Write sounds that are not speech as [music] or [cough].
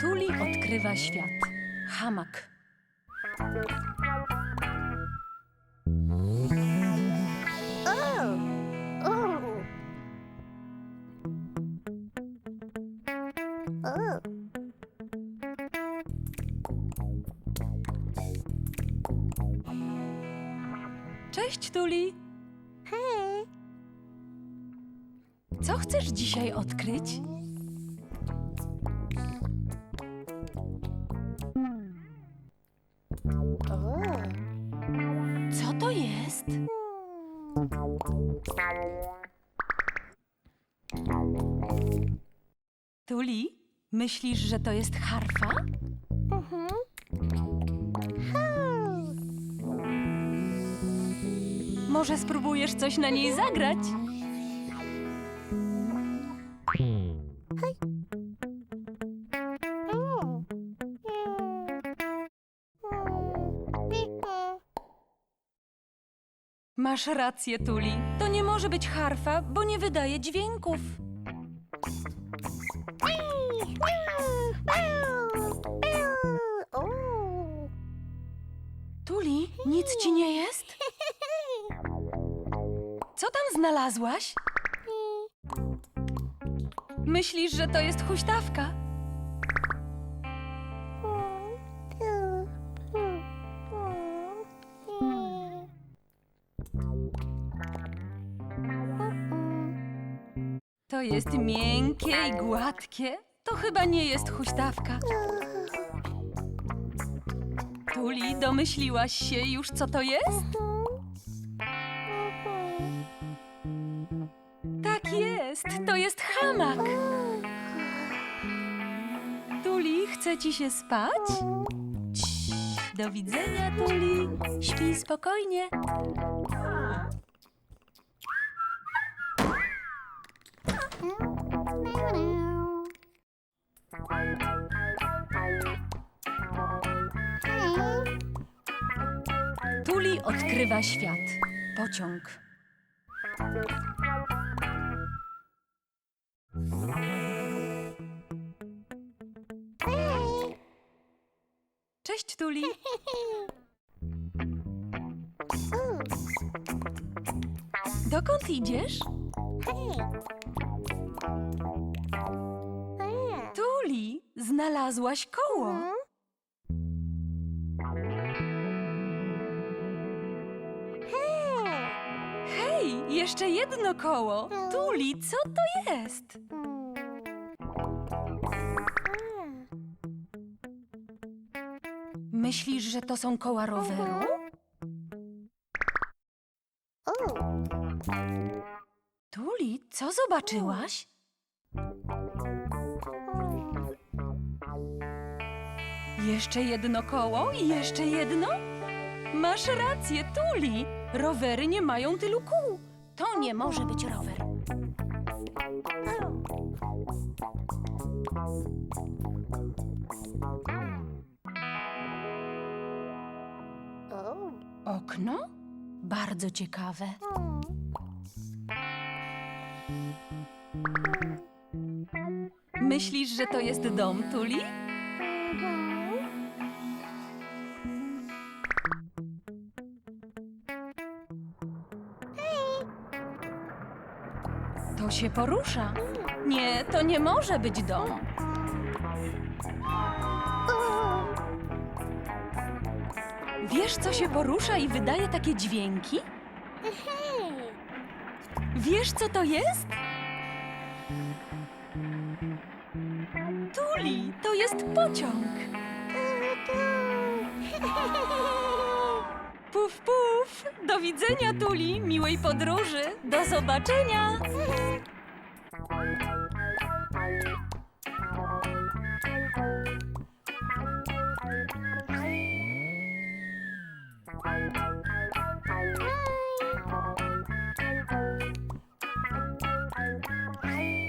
Tuli odkrywa świat. Hamak. Cześć, Tuli. Hej. Co chcesz dzisiaj odkryć? Co to jest? Tuli, myślisz, że to jest harfa? Mhm. Może spróbujesz coś na niej zagrać? Masz rację, Tuli. To nie może być harfa, bo nie wydaje dźwięków. Tuli, nic ci nie jest? Co tam znalazłaś? Myślisz, że to jest huśtawka? To jest miękkie i gładkie. To chyba nie jest huśtawka. Tuli, domyśliłaś się już, co to jest? Tak jest, to jest hamak. Tuli, chce ci się spać? Do widzenia, Tuli. Śpij spokojnie. Tuli odkrywa świat. Pociąg. Cześć, Tuli. Dokąd idziesz? Tuli, znalazłaś koło. Jeszcze jedno koło. Tuli, co to jest? Myślisz, że to są koła roweru? Tuli, co zobaczyłaś? Jeszcze jedno koło i jeszcze jedno? Masz rację, Tuli. Rowery nie mają tylu kół. To nie może być rower. Okno? Bardzo ciekawe. Myślisz, że to jest dom, Tuli? To się porusza. Nie, to nie może być dom. Wiesz, co się porusza i wydaje takie dźwięki? Wiesz, co to jest? Tuli, to jest pociąg. [laughs] Puf, puf. Do widzenia, Tuli. Miłej podróży. Do zobaczenia. Hi.